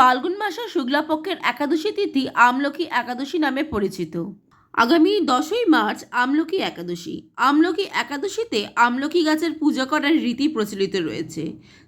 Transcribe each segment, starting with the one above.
ফাল্গুন মাসের শুক্লাপক্ষের একাদশী তিথি আমলকি একাদশী নামে পরিচিত। আগামী দশই মার্চ আমলকি একাদশী। আমলকি একাদশীতে আমলকি গাছের পূজা করার রীতি প্রচলিত রয়েছে।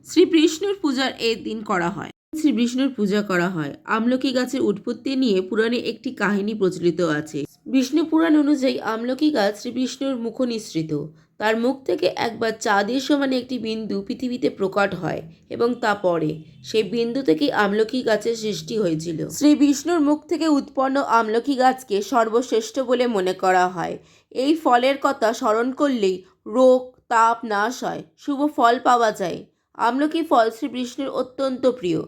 শ্রী বিষ্ণুর পূজার এই দিন করা হয়। শ্রী বিষ্ণুর পূজা করা হয়। আমলকি গাছের উৎপত্তি নিয়ে পুরাণে একটি কাহিনী প্রচলিত আছে। বিষ্ণু পুরাণ অনুযায়ী আমলকি গাছ শ্রী বিষ্ণুর মুখ নিঃসৃত। তার মুখ থেকে একবার চাঁদের সমানে একটি বিন্দু পৃথিবীতে প্রকট হয় এবং তা পড়ে। সেই বিন্দু থেকেই আমলকি গাছের সৃষ্টি হয়েছিল। শ্রী বিষ্ণুর মুখ থেকে উৎপন্ন আমলকি গাছকে সর্বশ্রেষ্ঠ বলে মনে করা হয়। এই ফলের কথা স্মরণ করলেই রোগ, তাপ নাশ হয়, শুভ ফল পাওয়া যায়। আমলকি ফল শ্রী বিষ্ণুর অত্যন্ত প্রিয়।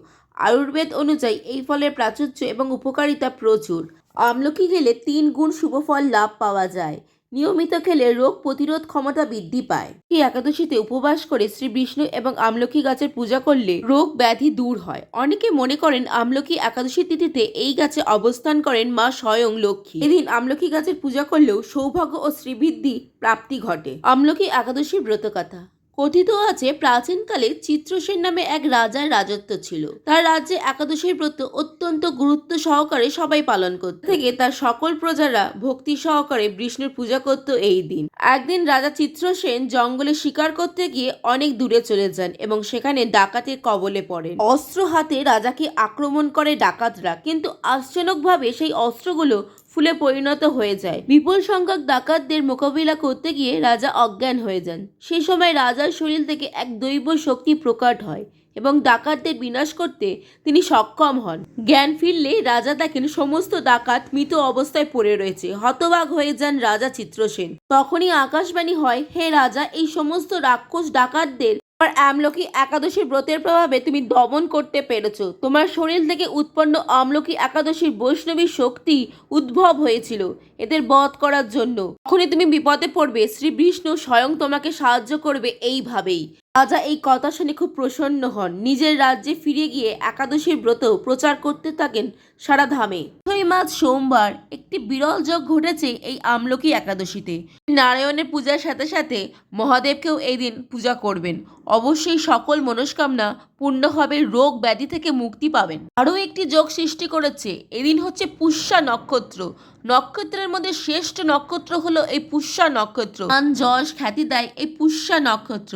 আয়ুর্বেদ অনুযায়ী এই ফলের প্রাচুর্য এবং উপকারিতা প্রচুর। আমলকি খেলে তিন গুণ শুভ ফল লাভ পাওয়া যায়। নিয়মিত খেলে রোগ প্রতিরোধ ক্ষমতা বৃদ্ধি পায়। এই একাদশীতে উপবাস করে শ্রী বিষ্ণু এবং আমলকি গাছের পূজা করলে রোগ ব্যাধি দূর হয়। অনেকে মনে করেন আমলকি একাদশী তিথিতে এই গাছে অবস্থান করেন মা স্বয়ং লক্ষ্মী। এদিন আমলকি গাছের পূজা করলেও সৌভাগ্য ও শ্রীবৃদ্ধি প্রাপ্তি ঘটে। আমলকি একাদশীর ব্রতকথা। কথিত আছে প্রাচীনকালে চিত্রসেন নামে এক রাজার রাজত্ব ছিল। তার রাজ্যে একাদশীর ব্রত অত্যন্ত গুরুত্ব সহকারে সবাই পালন করত। থেকে তার সকল প্রজারা ভক্তি সহকারে বিষ্ণুর পূজা করত এই দিন। একদিন রাজা চিত্রসেন জঙ্গলে শিকার করতে গিয়ে অনেক দূরে চলে যান এবং সেখানে ডাকাতের কবলে পড়েন। অস্ত্র হাতে রাজাকে আক্রমণ করে ডাকাতরা, কিন্তু আশ্চর্যজনকভাবে সেই অস্ত্রগুলো ফুলে পরিণত হয়ে যায়। বিপুল সংখ্যক ডাকাতদের মোকাবিলা করতে গিয়ে রাজা অজ্ঞান হয়ে যান। সেই সময় রাজার শরীর থেকে এক দৈব শক্তি প্রকট হয় এবং ডাকাতদের বিনাশ করতে তিনি সক্ষম হন। জ্ঞান ফিরলে রাজা দেখেন সমস্ত ডাকাত মৃত অবস্থায় পড়ে রয়েছে। হতবাক হয়ে যান রাজা চিত্রসেন। তখনই আকাশবাণী হয়, হে রাজা, এই সমস্ত রাক্ষস ডাকাতদের তোমার আমলকি একাদশীর ব্রতের প্রভাবে তুমি দমন করতে পেরেছ। তোমার শরীর থেকে উৎপন্ন আমলকি একাদশীর বৈষ্ণবী শক্তি উদ্ভব হয়েছিল এদের বধ করার জন্য। তখনই তুমি বিপদে পড়বে শ্রী বিষ্ণু স্বয়ং তোমাকে সাহায্য করবে এইভাবেই। রাজা এই কথা শুনে খুব প্রসন্ন হন। নিজের রাজ্যে ফিরে গিয়ে একাদশীর ব্রত প্রচার করতে থাকেন সারা ধামে মাস সোমবার একটি বিরল যোগ ঘটেছে এই আমলকি একাদশীতে। নারায়ণের পূজার সাথে সাথে মহাদেবকেও এই দিন পূজা করবেন। অবশ্যই সকল মনস্কামনা পূর্ণ হবে রোগ ব্যাধি থেকে মুক্তি পাবেন। আরও একটি যোগ সৃষ্টি করেছে, এদিন হচ্ছে পুষ্যা নক্ষত্র। নক্ষত্রের মধ্যে শ্রেষ্ঠ নক্ষত্র হলো এই পুষ্যা নক্ষত্র। মান, যশ, খ্যাতি দেয় এই পুষ্যা নক্ষত্র।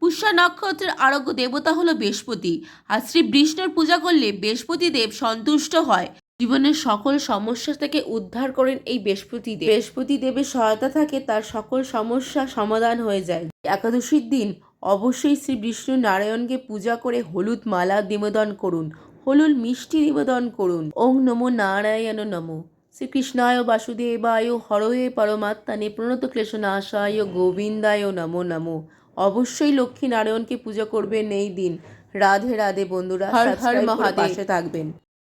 পুষ্যা নক্ষত্রের আরোগ্য দেবতা হলো বৃহস্পতি। আর শ্রী বিষ্ণুর পূজা করলে বৃহস্পতি দেব সন্তুষ্ট হয়। জীবনের সকল সমস্যা থেকে উদ্ধার করেন এই বৃহস্পতি দেব। বৃহস্পতি দেবের সহায়তা থাকে, তার সকল সমস্যা সমাধান হয়ে যায়। একাদশীর দিন অবশ্যই শ্রী বিষ্ণু নারায়ণকে পূজা করে হলুদ মালা নিবেদন করুন হলুদ মিষ্টি নিবেদন করুন। ওং নমো নারায়ণ নমো। শ্রীকৃষ্ণায় বাসুদেবায় হরয়ে পরমাত্মানে প্রণত ক্লেশনাশায় গোবিন্দায় নমো নমো। অবশ্যই লক্ষ্মী নারায়ণকে পূজা করবেন এই দিন। রাধে রাধে বন্ধুরা হর হর। পাশে থাকবেন।